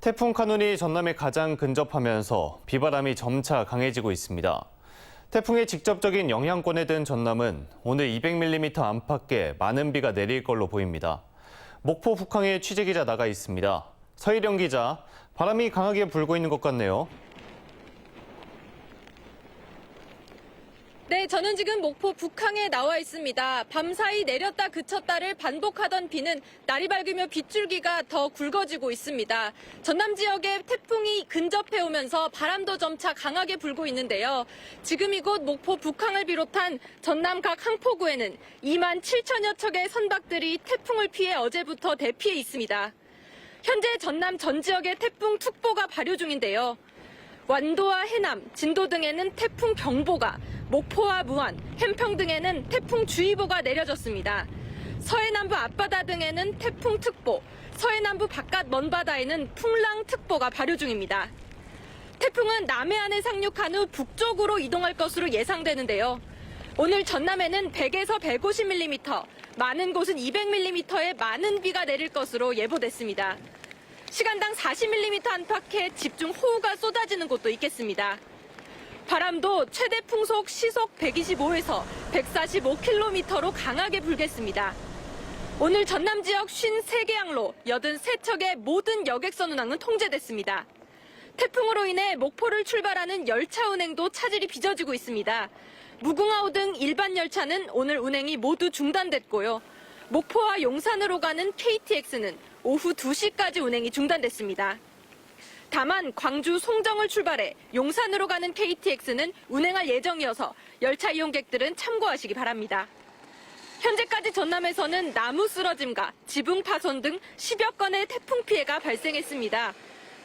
태풍 카눈이 전남에 가장 근접하면서 비바람이 점차 강해지고 있습니다. 태풍의 직접적인 영향권에 든 전남은 오늘 200mm 안팎의 많은 비가 내릴 걸로 보입니다. 목포 북항에 취재기자 나가 있습니다. 서희령 기자, 바람이 강하게 불고 있는 것 같네요. 저는 지금 목포 북항에 나와 있습니다. 밤사이 내렸다 그쳤다를 반복하던 비는 날이 밝으며 빗줄기가 더 굵어지고 있습니다. 전남 지역에 태풍이 근접해 오면서 바람도 점차 강하게 불고 있는데요. 지금 이곳 목포 북항을 비롯한 전남 각 항포구에는 2만 7천여 척의 선박들이 태풍을 피해 어제부터 대피해 있습니다. 현재 전남 전 지역에 태풍 특보가 발효 중인데요. 완도와 해남, 진도 등에는 태풍 경보가, 목포와 무안, hen평 등에는 태풍 주의보가 내려졌습니다. 서해남부 앞바다 등에는 태풍 특보, 서해남부 바깥 먼바다에는 풍랑 특보가 발효 중입니다. 태풍은 남해안에 상륙한 후 북쪽으로 이동할 것으로 예상되는데요. 오늘 전남에는 100에서 150mm, 많은 곳은 200mm의 많은 비가 내릴 것으로 예보됐습니다. 시간당 40mm 안팎의 집중 호우가 쏟아지는 곳도 있겠습니다. 바람도 최대 풍속 시속 125에서 145km로 강하게 불겠습니다. 오늘 전남 지역 53개 항로 83척의 모든 여객선 운항은 통제됐습니다. 태풍으로 인해 목포를 출발하는 열차 운행도 차질이 빚어지고 있습니다. 무궁화호 등 일반 열차는 오늘 운행이 모두 중단됐고요. 목포와 용산으로 가는 KTX는 오후 2시까지 운행이 중단됐습니다. 다만 광주 송정을 출발해 용산으로 가는 KTX는 운행할 예정이어서 열차 이용객들은 참고하시기 바랍니다. 현재까지 전남에서는 나무 쓰러짐과 지붕 파손 등 10여 건의 태풍 피해가 발생했습니다.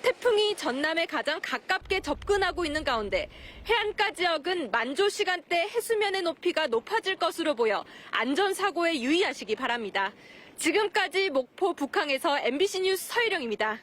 태풍이 전남에 가장 가깝게 접근하고 있는 가운데 해안가 지역은 만조 시간대 해수면의 높이가 높아질 것으로 보여 안전사고에 유의하시기 바랍니다. 지금까지 목포 북항에서 MBC 뉴스 서희령입니다.